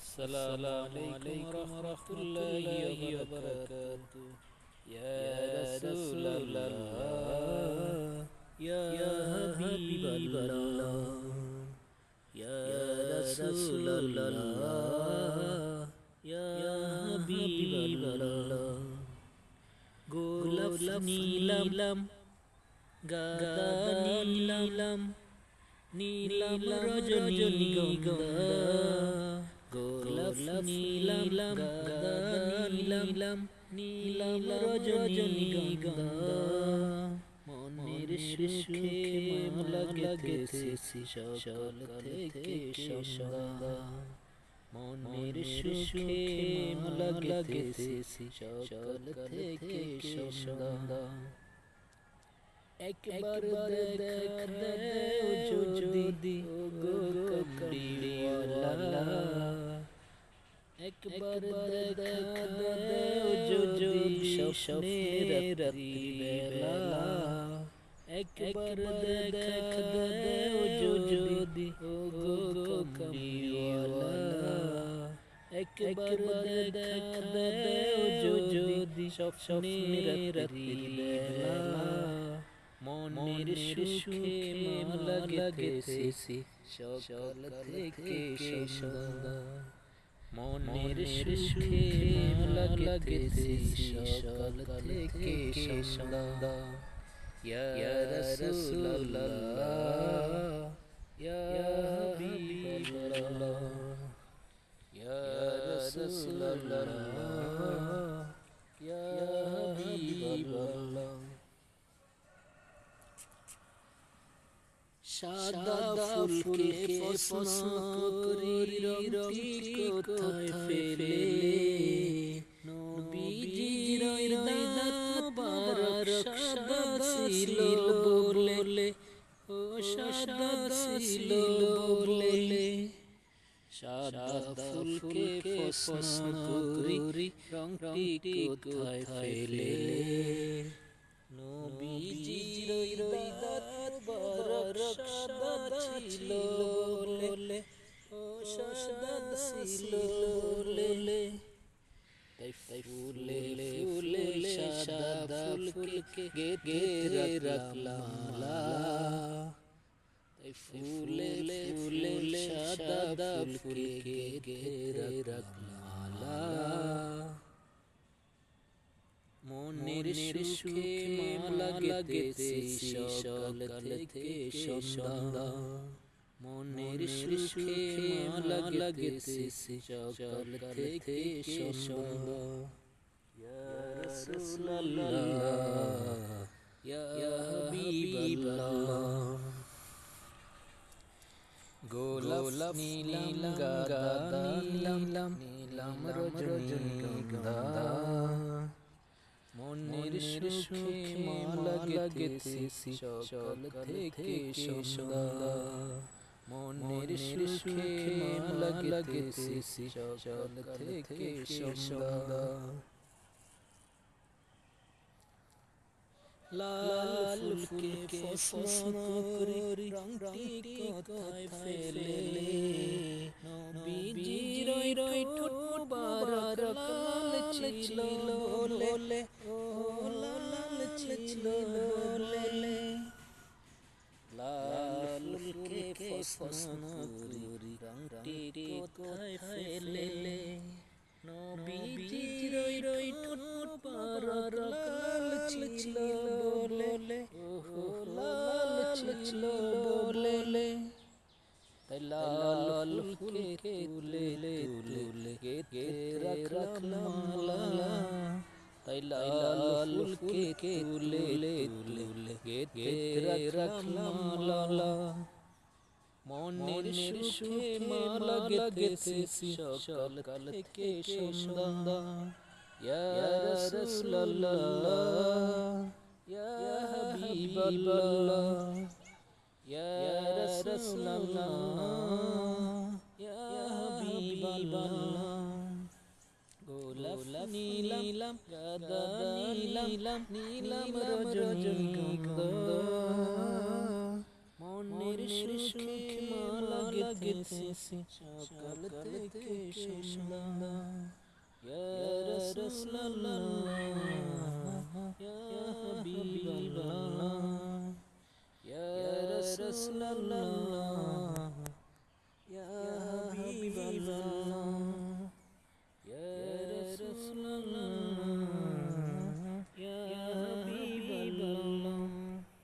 السلام عليكم ورحمة الله وبركاته. يا رسول الله يا حبيب الله يا رسول الله يا حبيب الله. ഗോലം നീലം നീലം നീലം രജനിഗന്ധ নীলাম নীলাম নীলাম রজনীগন্ধা মনের সুখে মালা গেথেছি সকাল থেকে সন্ধ্যা মনের সুখে মালা গেথেছি সকাল থেকে সন্ধ্যা একবার দেখা দেও যদি গো কমড়িওয়ালা। একবার দেখা দেও যদি স্বপ্নের রাত্রিবেলা একবার দেখা দেও যদি গো কমড়িওয়ালা একবার দেখা দেও যদি রাত্রিবেলা মনের সুখে মালা গেথেছি সকাল থেকে সন্ধ্যা মনের সুখে মালা গেথেছি সকাল থেকে সন্ধ্যা ইয়া রাসূলুল্লাহ ইয়া হাবিবাল্লাহ ইয়া রাসূলুল্লাহ ইয়া হাবিবাল্লাহ সাদা ফুলকে পছন্দ করি রংটি কোথায় ফেলে? নবীজির বারার সাদা ছিল বলে, ও সাদা ছিল ফুলকে পছন্দ করি রংটি ফেলে? গেরে রাখলাম ফুলে ফুলে সাদা ফুলকে গেরে রাখলাম মনের সুখে মালা গেথেছি সকাল থেকে সন্ধ্যা মনের সুখে মালা গেথেছি সকাল থেকে সন্ধ্যা ইয়া রাসূলুল্লাহ ইয়া হাবিবাল্লাহ গোলাপ নীলাম গাদা নীলাম নীলাম রজনীগন্ধা মনের সুখে মালা গেথেছি সকাল থেকে সন্ধ্যা মনের সুখে মালা গেথেছি সকাল থেকে সন্ধ্যা লাল ফুলকে পছন্দ করি রংটি কোথায় ফেলে নবীজির রই ঠোঁট বারার লাল ছিল বলে ও লাল ছিল বলে লাল ফুলকে পছন্দ লাল ফুলকে তুলে তুলে গেতে রাখলাম মালা। তাই লাল ফুলকে তুলে তুলে গেতে রাখলাম মালা। মনের সুখে মালা গেথেছি সকাল থেকে সন্ধ্যা। ইয়া রাসূলুল্লাহ। ইয়া হাবিবাল্লাহ। ইয়া রাসূলুল্লাহ। গোলাপ নীলাম, গাদা নীলাম নীলাম রজনীগন্ধা মনের সুখে মালা গেতেছি সকাল থেকে সন্ধ্যা। ইয়া রাসূলুল্লাহ, ইয়া হাবিবাল্লাহ। ইয়া রাসূলুল্লাহ। Love.